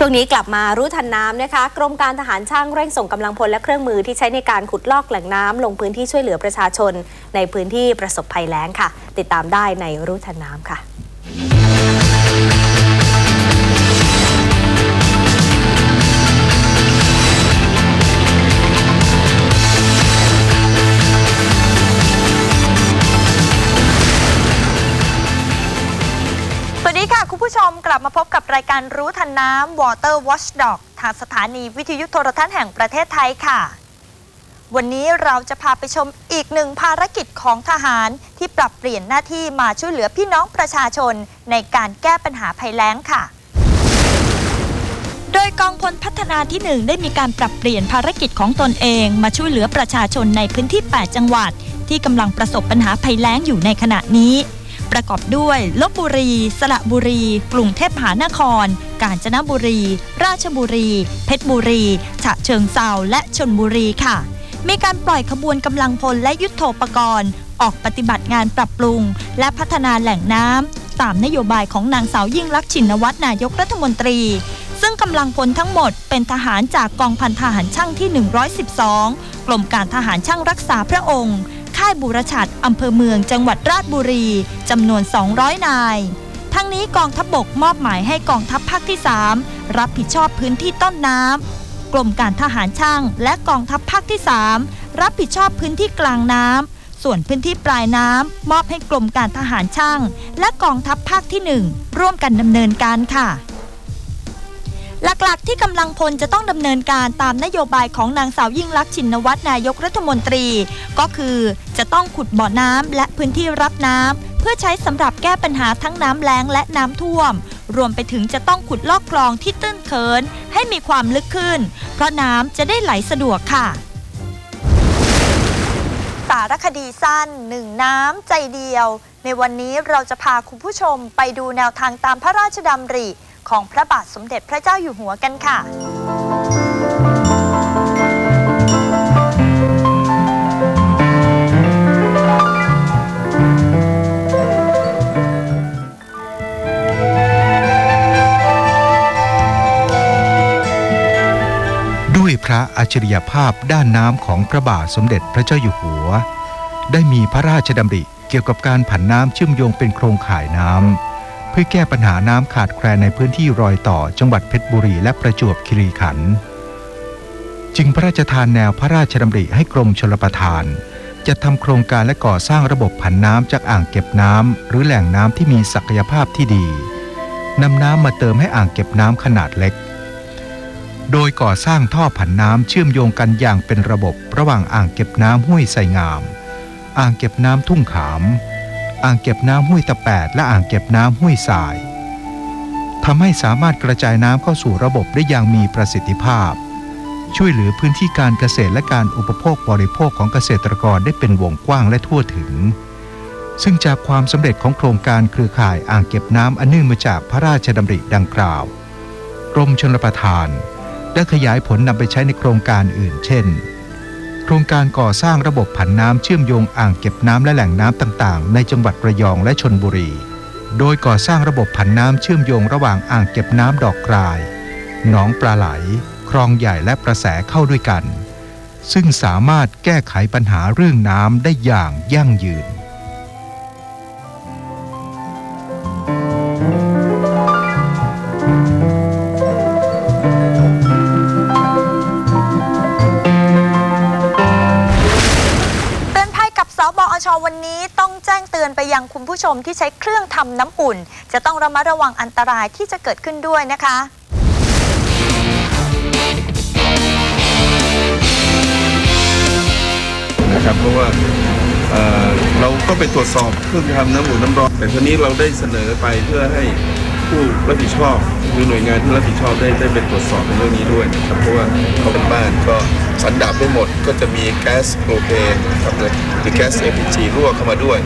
ช่วงนี้กลับมารู้ทันน้ำนะคะ กรมการทหารช่างเร่งส่งกำลังพลและเครื่องมือที่ใช้ในการขุดลอกแหล่งน้ำลงพื้นที่ช่วยเหลือประชาชน ในพื้นที่ประสบภัยแล้งค่ะ ติดตามได้ในรู้ทันน้ำค่ะ กลับมาพบกับรายการรู้ทันน้ำ Water Watchdog ทางสถานีวิทยุโทรทัศน์แห่งประเทศไทยค่ะ วันนี้เราจะพาไปชมอีกหนึ่งภารกิจของทหารที่ปรับเปลี่ยนหน้าที่มาช่วยเหลือพี่น้องประชาชนในการแก้ปัญหาภัยแล้งค่ะ โดยกองพลพัฒนาที่ 1 ได้มีการปรับเปลี่ยนภารกิจของตนเอง มาช่วยเหลือประชาชนในพื้นที่ 8 จังหวัด ที่กำลังประสบปัญหาภัยแล้งอยู่ในขณะนี้ ประกอบด้วยลบบุรี สระบุรี กรุงเทพมหานคร กาญจนบุรี ราชบุรี เพชรบุรี ฉะเชิงเซาและชนบุรีค่ะ มีการปล่อยขบวนกำลังพลและยุทโธปกรณ์ ออกปฏิบัติงานปรับปรุง และพัฒนาแหล่งน้ำตามนโยบายของนางสาวยิ่งลักษณ์ชินวัตรนายกรัฐมนตรีซึ่งกำลังพลทั้งหมดเป็นทหารจากกองพันทหารช่างที่ 112 กรมการทหารช่างรักษาพระองค์ ค่ายบุรชัดอำเภอเมืองจังหวัดราชบุรีจำนวน 200 นาย ทั้งนี้กองทัพบบกมอบหมายให้กองทัพภาคที่ 3 รับผิดชอบพื้นที่ต้นน้ำกรมการทหารช่าง และกองทัพภาคที่ 3 รับผิดชอบพื้นที่กลางน้ำส่วนพื้นที่ปลายน้ำมอบให้กรมการทหารช่าง และกองทัพภาคที่ 1 ร่วมกันดำเนินการค่ะ หลักๆ ที่กำลังพลจะต้องดำเนินการตามนโยบายของนางสาวยิ่งลักษณ์ชินวัตรนายกรัฐมนตรี ก็คือจะต้องขุดบ่อน้ำและพื้นที่รับน้ำเพื่อใช้สำหรับแก้ปัญหาทั้งน้ำแล้งและน้ำท่วม รวมไปถึงจะต้องขุดลอกคลองที่ตื้นเขินให้มีความลึกขึ้น เพราะน้ำจะได้ไหลสะดวกค่ะสารคดีสั้นหนึ่งน้ำใจเดียว ในวันนี้เราจะพาคุณผู้ชมไปดูแนวทางตามพระราชดำริ ของพระบาทสมเด็จพระเจ้าอยู่หัวกันค่ะด้วยพระอัจฉริยภาพด้านน้ำของพระบาทสมเด็จพระเจ้าอยู่หัว ได้มีพระราชดำริเกี่ยวกับการผันน้ำเชื่อมโยงเป็นโครงข่ายน้ำ เพื่อแก้ปัญหาน้ำขาดแคลนในพื้นที่รอยต่อจังหวัดเพชรบุรีและประจวบคีรีขันธ์จึงพระราชทานแนวพระราชดำริให้กรมชลประทาน จะทำโครงการและก่อสร้างระบบผันน้ำจากอ่างเก็บน้ำหรือแหล่งน้ำที่มีศักยภาพที่ดีนำน้ำมาเติมให้อ่างเก็บน้ำขนาดเล็ก โดยก่อสร้างท่อผันน้ำเชื่อมโยงกันอย่างเป็นระบบระหว่างอ่างเก็บน้ำห้วยไสงาม อ่างเก็บน้ำทุ่งขาม อ่างเก็บน้ำห้วยตะแปดและอ่างเก็บน้ำห้วยสายทำให้สามารถกระจายน้ำเข้าสู่ระบบได้อย่างมีประสิทธิภาพ ช่วยเหลือพื้นที่การเกษตรและการอุปโภคบริโภคของเกษตรกรได้เป็นวงกว้างและทั่วถึง ซึ่งจากความสำเร็จของโครงการเครือข่ายอ่างเก็บน้ำอันเนื่องมาจากพระราชดำริดังกล่าวกรมชลประทาน ได้ขยายผลนำไปใช้ในโครงการอื่น เช่น ครงการก่อสร้างระบบผันน้ำเชื่อมโยงอ่างเก็บน้ำและแหล่งน้ำต่างๆ ในจังหวัดระยองและชนบุรี โดยก่อสร้างระบบผันน้ำเชื่อมโยงระหว่างอ่างเก็บน้ำดอกกราย หนองปลาไหล คลองใหญ่และประแสเข้าด้วยกัน ซึ่งสามารถแก้ไขปัญหาเรื่องน้ำได้อย่างยั่งยืน วันนี้ต้องแจ้งเตือนไปยังคุณผู้ชมที่ใช้เครื่องทำน้ำอุ่น จะต้องระมัดระวังอันตรายที่จะเกิดขึ้นด้วยนะคะนะครับเพราะว่าเอ่อเราก็ไปตรวจสอบเครื่องทำน้ำอุ่นน้ำร้อนแต่ทีนี้เราได้เสนอไปเพื่อให้ผู้รับผิดชอบ คือหน่วยงานที่รับผิดชอบได้ได้ไปตรวจสอบในเรื่องนี้ด้วยนะครับเพราะว่าเขาเป็นบ้านก็สันดาบไม่หมดก็จะมีแก๊สโปรเพนครับหรือแก๊ส LPG รั่วเข้ามาด้วย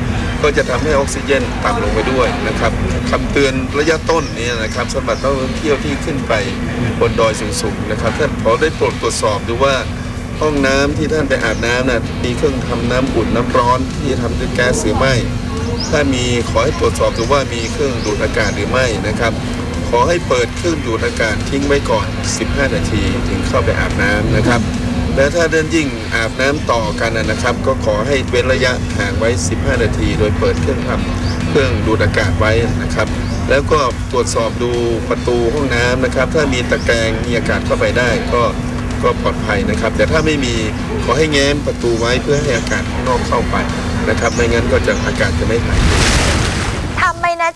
ก็จะทำให้ออกซิเจนต่ำลงไปด้วยนะครับคำเตือนระยะต้นเนี้นะครับสำหรับนักท่องเที่ยวที่ขึ้นไปบนดอยสูงๆนะครับท่านขอได้โปรดตรวจสอบดูว่าห้องน้ำที่ท่านไปอาบน้ำน่ะมีเครื่องทำน้ำอุ่นน้ำร้อนที่ทำด้วยแก๊สหรือไม่ ถ้ามีขอให้ตรวจสอบดูว่ามีเครื่องดูดอากาศหรือไม่นะครับ ขขอให้เปิดเครื่องดูดอากาศทิ้งไว้ก่อน 15 นาทีถึงเข้าไปอาบน้ำนะครับ และถ้าเดินยิ่งอาบน้ำต่อกันนะนะครับ ก็ขอให้เว้นระยะห่างไว้ 15 นาที โดยเปิดเครื่องทำเครื่องดูดอากาศไว้นะครับ แล้วก็ตรวจสอบดูประตูห้องน้ำนะครับ ถ้ามีตะแกรงมีอากาศเข้าไปได้ก็ก็ปลอดภัยนะครับ แต่ถ้าไม่มีขอให้แง้มประตูไว้เพื่อให้อากาศข้างนอกเข้าไปนะครับ ไม่งั้นก็จะอากาศจะไม่ถ่ายเทถ้าไม่แน่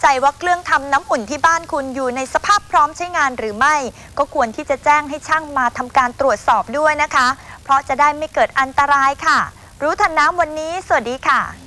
ใจว่าเครื่องทำน้ำอุ่นที่บ้านคุณอยู่ในสภาพพร้อมใช้งานหรือไม่ ก็ควรที่จะแจ้งให้ช่างมาทำการตรวจสอบด้วยนะคะ เพราะจะได้ไม่เกิดอันตรายค่ะ รู้ทันน้ำวันนี้ สวัสดีค่ะ